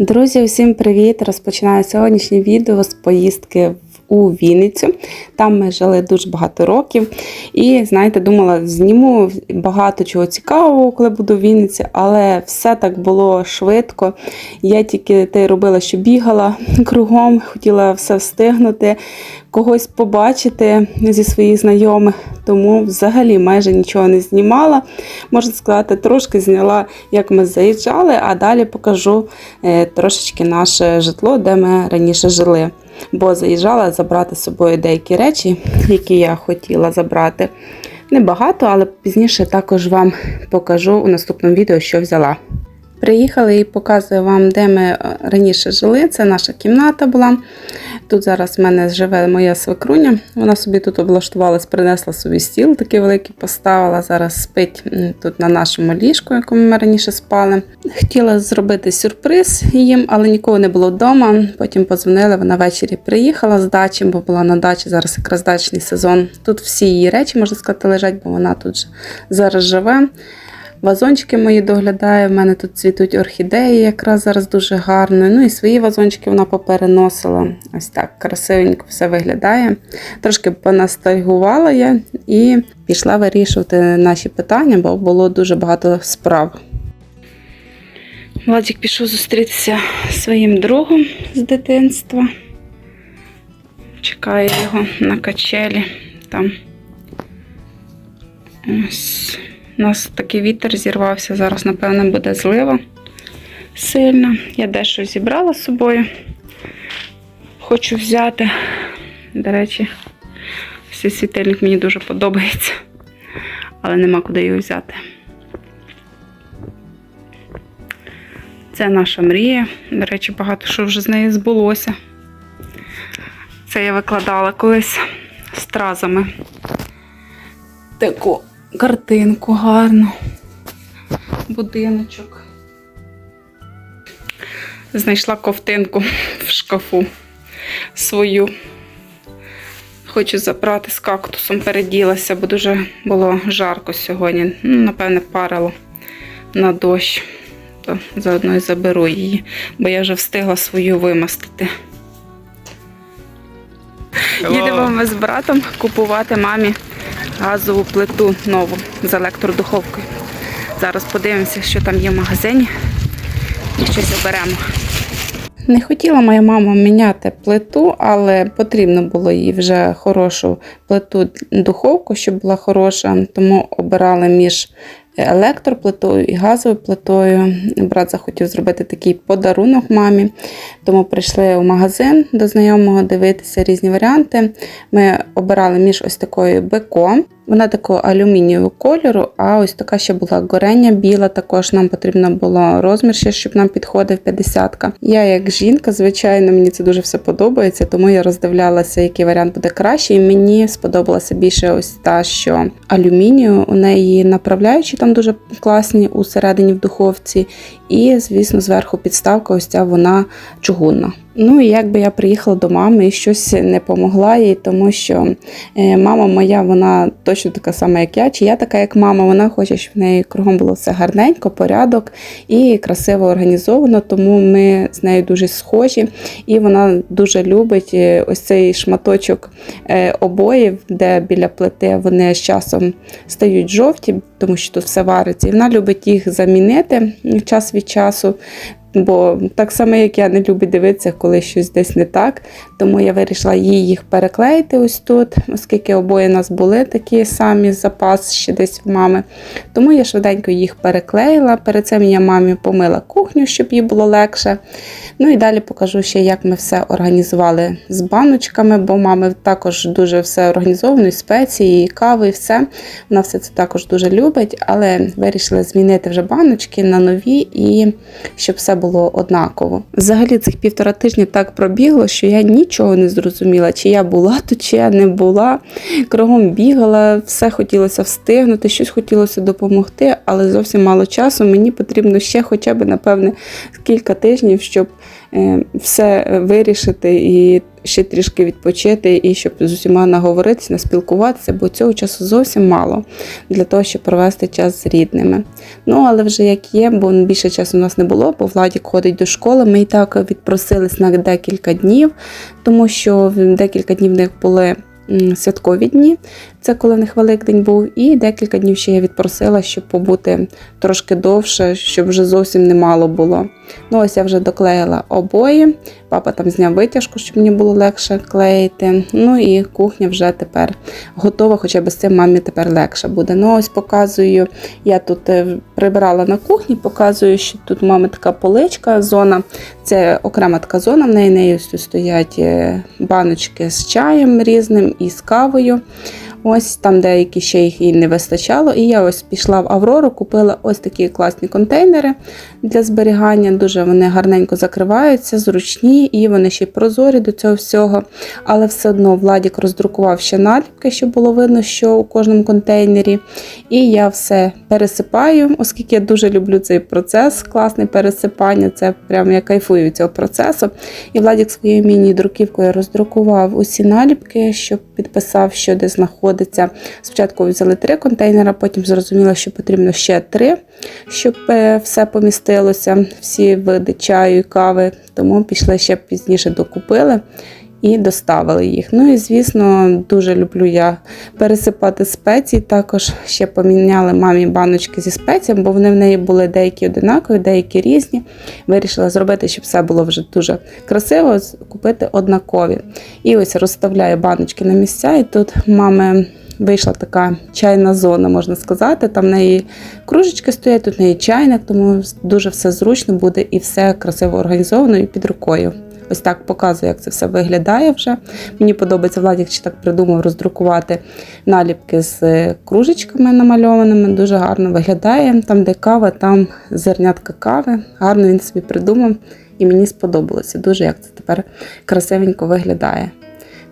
Друзі, усім привіт! Розпочинаю сьогоднішнє відео з поїздки у Вінницю. Там ми жили дуже багато років. І, знаєте, думала, зніму багато чого цікавого, коли буду в Вінниці, але все так було швидко. Я тільки те робила, що бігала кругом, хотіла все встигнути, когось побачити зі своїх знайомих, тому взагалі майже нічого не знімала. Можна сказати, трошки зняла, як ми заїжджали, а далі покажу е, трошечки наше житло, де ми раніше жили. Бо заїжджала забрати з собою деякі речі, які я хотіла забрати. Небагато, але пізніше також вам покажу у наступному відео, що взяла. Приїхали і показую вам, де ми е, раніше жили. Це наша кімната була. Тут зараз в мене живе моя свекруня. Вона собі тут облаштувалась, принесла собі стіл такий великий, поставила. Зараз спить тут на нашому ліжку, якому ми раніше спали. Хотіла зробити сюрприз їм, але нікого не було вдома. Потім подзвонили, вона ввечері приїхала з дачі, бо була на дачі. Зараз якраз дачний сезон. Тут всі її речі, можна сказати, лежать, бо вона тут зараз живе. Вазончики мої доглядає. В мене тут цвітуть орхідеї, якраз зараз дуже гарно. Ну і свої вазончики вона попереносила. Ось так красивенько все виглядає. Трошки понастальгувала я і пішла вирішувати наші питання, бо було дуже багато справ. Владик пішов зустрітися зі своїм другом з дитинства. Чекаю його на качелі. Там ось. У нас такий вітер зірвався. Зараз, напевно, буде злива сильна. Я дещо зібрала з собою. Хочу взяти. До речі, цей світильник мені дуже подобається, але нема куди його взяти. Це наша мрія. До речі, багато що вже з нею збулося. Це я викладала колись стразами. Таку картинку гарну. Будиночок. Знайшла ковтинку в шкафу свою. Хочу забрати з кактусом, переділася, бо дуже було жарко сьогодні. Ну, напевне, парило на дощ. То заодно і заберу її, бо я вже встигла свою вимастити. Їдемо ми з братом купувати мамі газову плиту нову з електродуховкою. Зараз подивимося, що там є в магазині і щось оберемо. Не хотіла моя мама міняти плиту, але потрібно було їй вже хорошу плиту духовку, щоб була хороша, тому обирали між електроплитою і газовою плитою. Брат захотів зробити такий подарунок мамі, тому прийшли в магазин до знайомого дивитися різні варіанти. Ми обирали між ось такою беко. Вона такого алюмінієвого кольору, а ось така ще була горення біла. Також нам потрібно було розмір, ще, щоб нам підходив 50 -ка. Я, як жінка, звичайно, мені це дуже все подобається, тому я роздивлялася, який варіант буде краще. І мені сподобалася більше ось та, що алюмінію. У неї направляючі там дуже класні усередині в духовці. І, звісно, зверху підставка, ось ця вона чугунна. Ну і якби я приїхала до мами і щось не помогла їй, тому що е, мама моя, вона точно така сама, як я, чи я така, як мама. Вона хоче, щоб в неї кругом було все гарненько, порядок і красиво організовано. Тому ми з нею дуже схожі, і вона дуже любить е, ось цей шматочок е, обоїв, де біля плити вони з часом стають жовті, тому що тут все вариться. І вона любить їх замінити час від часу. Бо так само, як я не люблю дивитися, коли щось десь не так. Тому я вирішила їй їх переклеїти ось тут, оскільки обоє нас були такі самі запас ще десь в мами. Тому я швиденько їх переклеїла. Перед цим я мамі помила кухню, щоб їй було легше. Ну і далі покажу ще, як ми все організували з баночками, бо мами також дуже все організовано, і спеції, і кави, і все. Вона все це також дуже любить, але вирішили змінити вже баночки на нові і щоб все було однаково. Взагалі цих півтора тижні так пробігло, що я нічого не зрозуміла, чи я була тут, чи я не була. Кругом бігала, все хотілося встигнути, щось хотілося допомогти, але зовсім мало часу. Мені потрібно ще хоча б, напевне, кілька тижнів, щоб все вирішити і ще трішки відпочити і щоб з усіма наговоритися, наспілкуватися, бо цього часу зовсім мало для того, щоб провести час з рідними. Ну, але вже як є, бо більше часу у нас не було, бо Владік ходить до школи. Ми і так відпросились на декілька днів, тому що декілька днів в них були святкові дні. Це коли в них Великдень був, і декілька днів ще я відпросила, щоб побути трошки довше, щоб вже зовсім не мало було. Ну, ось я вже доклеїла обої. Папа там зняв витяжку, щоб мені було легше клеїти. Ну і кухня вже тепер готова, хоча б з цим мамі тепер легше буде. Ну, ось показую, я тут е, прибирала на кухні, показую, що тут мами така поличка, зона. Це окрема така зона, в неї, тут стоять е, баночки з чаєм різним і з кавою. Ось там деякі ще їх і не вистачало. І я ось пішла в Аврору, купила ось такі класні контейнери для зберігання. Дуже вони гарненько закриваються, зручні і вони ще й прозорі до цього всього. Але все одно Владік роздрукував ще наліпки, щоб було видно, що у кожному контейнері. І я все пересипаю, оскільки я дуже люблю цей процес, класне пересипання. Це прямо я кайфую цього процесу. І Владік своєю міні-друківкою роздрукував усі наліпки, щоб підписав, що де знаходиться. Спочатку взяли три контейнери, потім зрозуміло, що потрібно ще три, щоб е, все помістилося, всі види чаю і кави. Тому пішли ще пізніше докупили. І доставили їх. Ну і звісно, дуже люблю я пересипати спеції. Також ще поміняли мамі баночки зі спеціями, бо вони в неї були деякі одинакові, деякі різні. Вирішила зробити, щоб все було вже дуже красиво, купити однакові. І ось розставляю баночки на місця, і тут мами. Вийшла така чайна зона, можна сказати. Там в неї кружечки стоять, тут в неї чайник, тому дуже все зручно буде і все красиво організовано і під рукою. Ось так показую, як це все виглядає вже. Мені подобається Владік, чи так придумав роздрукувати наліпки з е, кружечками намальованими. Дуже гарно виглядає. Там, де кава, там зернятка кави. Гарно він собі придумав, і мені сподобалося дуже, як це тепер красивенько виглядає.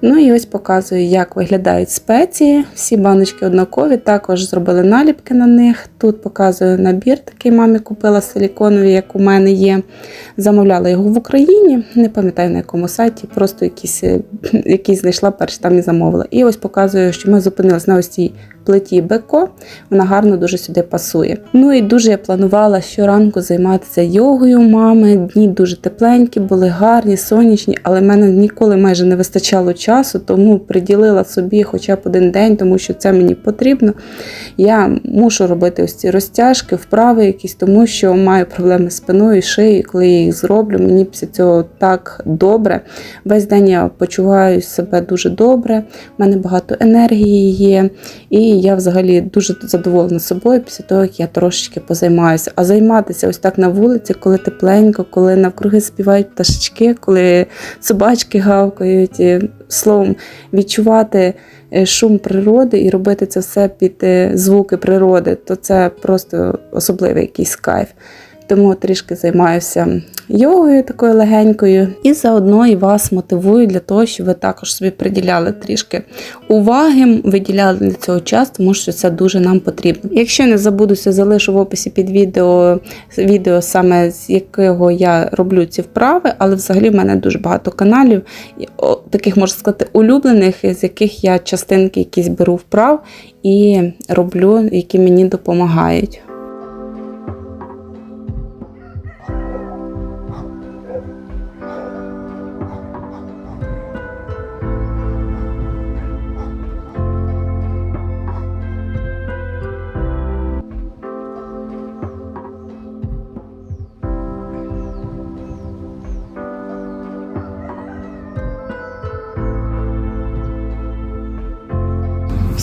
Ну і ось показую, як виглядають спеції. Всі баночки однакові, також зробили наліпки на них. Тут показую набір, такий мамі купила силіконовий, як у мене є. Замовляла його в Україні, не пам'ятаю на якому сайті, просто якийсь, е, якийсь знайшла перш там і замовила. І ось показую, що ми зупинилися на ось цій плиті Беко. Вона гарно дуже сюди пасує. Ну і дуже я планувала щоранку займатися йогою мами. Дні дуже тепленькі, були гарні, сонячні, але в мене ніколи майже не вистачало часу, тому приділила собі хоча б один день, тому що це мені потрібно. Я мушу робити ось ці розтяжки, вправи якісь, тому що маю проблеми з спиною і шиєю. Коли я їх зроблю, мені після цього так добре. Весь день я почуваю себе дуже добре, в мене багато енергії є. І я взагалі дуже задоволена собою після того, як я трошечки позаймаюся. А займатися ось так на вулиці, коли тепленько, коли навкруги співають пташечки, коли собачки гавкають, словом, відчувати е, шум природи і робити це все під е, звуки природи, то це просто особливий якийсь кайф. Тому трішки займаюся йогою такою легенькою, і заодно і вас мотивую для того, щоб ви також собі приділяли трішки уваги, виділяли для цього час, тому що це дуже нам потрібно. Якщо не забудуся, залишу в описі під відео відео саме з якого я роблю ці вправи, але взагалі в мене дуже багато каналів, таких можна сказати, улюблених, з яких я частинки якісь беру вправ і роблю, які мені допомагають.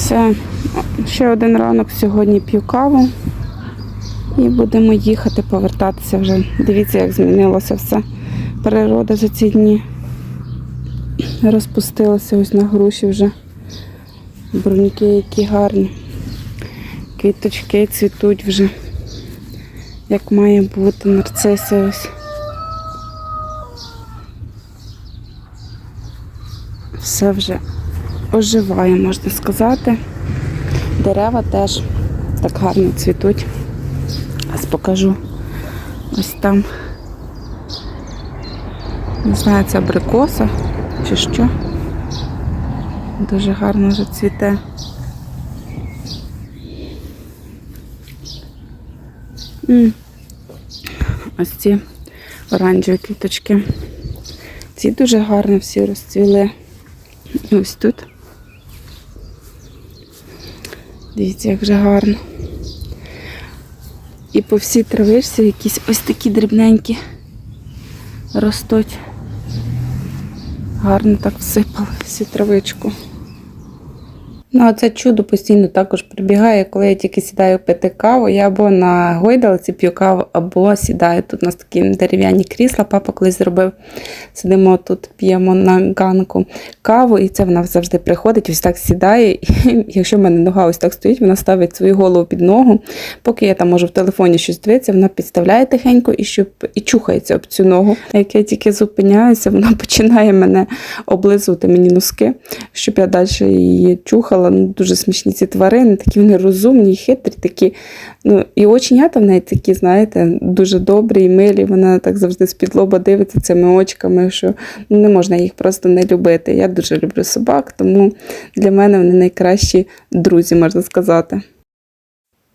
Все, ще один ранок сьогодні п'ю каву. І будемо їхати, повертатися вже. Дивіться, як змінилося все. Природа за ці дні. Розпустилася ось на груші вже. Бруньки які гарні. Квіточки цвітуть вже. Як має бути нарциси ось. Все вже оживає, можна сказати. Дерева теж так гарно цвітуть. Зараз покажу. Ось там. Не знаю, це абрикоса чи що. Дуже гарно вже цвіте. Ось ці оранжеві квіточки. Ці дуже гарно всі розцвіли. І ось тут. Дивіться, як вже гарно. І по всій травишці якісь ось такі дрібненькі ростуть. Гарно так всипали всю травичку. Ну, а це чудо постійно також прибігає, коли я тільки сідаю пити каву. Я або на гойдалці п'ю каву, або сідаю. Тут у нас такі дерев'яні крісла, папа колись зробив. Сидимо тут, п'ємо на ганку каву, і це вона завжди приходить, ось так сідає. І якщо в мене нога ось так стоїть, вона ставить свою голову під ногу. Поки я там можу в телефоні щось дивитися, вона підставляє тихенько і щоб і чухається об цю ногу. Як я тільки зупиняюся, вона починає мене облизувати мені носки, щоб я далі її чухала. Ну, дуже смішні ці тварини, такі вони розумні, хитрі, такі. Ну, і оченята в неї такі, знаєте, дуже добрі і милі. Вона так завжди з-під лоба дивиться цими очками, що ну, не можна їх просто не любити. Я дуже люблю собак, тому для мене вони найкращі друзі, можна сказати.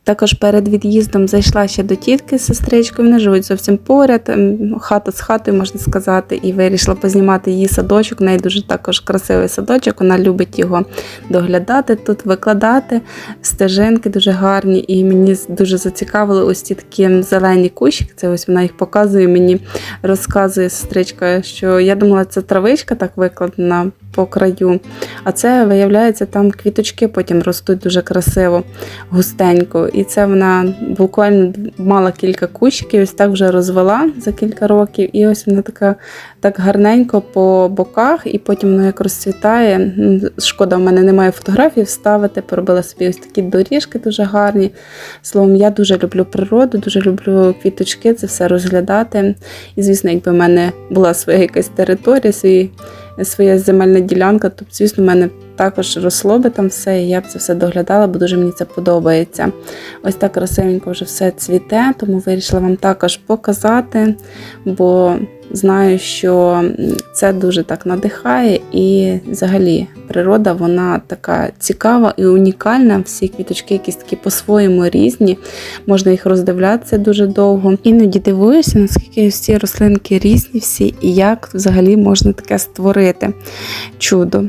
Також перед від'їздом зайшла ще до тітки з сестричкою. Вони живуть зовсім поряд, ем, хата з хатою, можна сказати, і вирішила познімати її садочок. У неї дуже також красивий садочок. Вона любить його доглядати тут, викладати. Стежинки дуже гарні, і мені дуже зацікавили ось ці такі зелені кущики. Це ось вона їх показує. Мені розказує сестричка, що я думала, це травичка так викладена по краю. А це виявляється, там квіточки потім ростуть дуже красиво, густенько. І це вона буквально мала кілька кущиків, ось так вже розвела за кілька років. І ось вона така так гарненько по боках, і потім воно як розцвітає. Шкода, в мене немає фотографій вставити. Поробила собі ось такі доріжки дуже гарні. Словом, я дуже люблю природу, дуже люблю квіточки, це все розглядати. І, звісно, якби в мене була своя якась територія, свій своя земельна ділянка, то, звісно, в мене також росло би там все, і я б це все доглядала, бо дуже мені це подобається. Ось так красивенько вже все цвіте, тому вирішила вам також показати, бо знаю, що це дуже так надихає, і взагалі природа вона така цікава і унікальна. Всі квіточки якісь такі по-своєму різні, можна їх роздивлятися дуже довго. Іноді дивуюся, наскільки ці рослинки різні всі, і як взагалі можна таке створити чудо.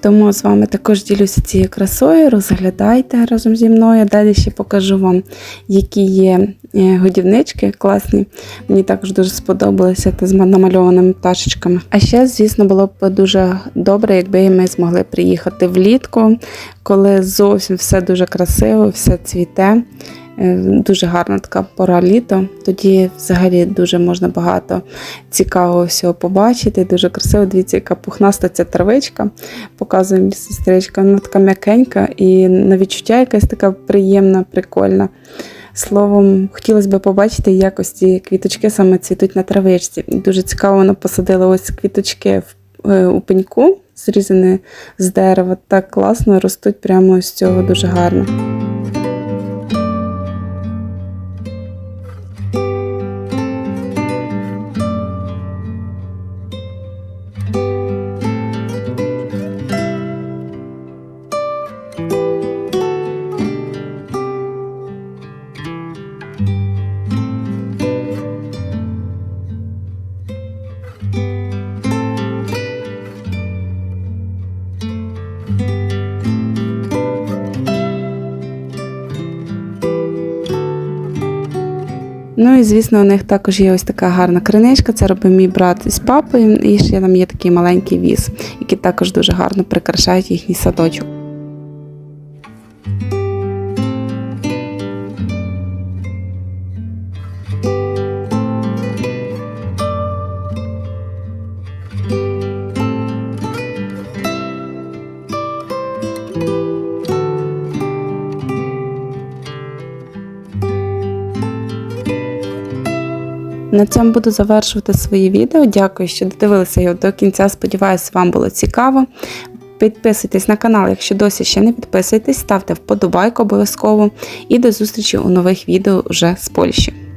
Тому з вами також ділюся цією красою, розглядайте разом зі мною. Далі ще покажу вам, які є е, годівнички класні. Мені також дуже сподобалося з намальованими пташечками. А ще, звісно, було б дуже добре, якби ми змогли приїхати влітку, коли зовсім все дуже красиво, все цвіте. Е, Дуже гарна така пора літо. Тоді взагалі дуже можна багато цікавого всього побачити. Дуже красиво. Дивіться, яка пухнаста ця травичка. Показує мені сестричка. Вона така м'якенька і на відчуття якась така приємна, прикольна. Словом, хотілося б побачити, як ось ці квіточки саме цвітуть на травичці. Дуже цікаво, вона посадила ось квіточки е, у пеньку, зрізані з дерева. Так класно ростуть прямо з цього дуже гарно. Ну і звісно, у них також є ось така гарна криничка. Це робив мій брат із папою. І ще там є такий маленький віз, який також дуже гарно прикрашають їхній садочок. На цьому буду завершувати своє відео. Дякую, що додивилися його до кінця. Сподіваюся, вам було цікаво. Підписуйтесь на канал, якщо досі ще не підписуєтесь, ставте вподобайку обов'язково. І до зустрічі у нових відео вже з Польщі.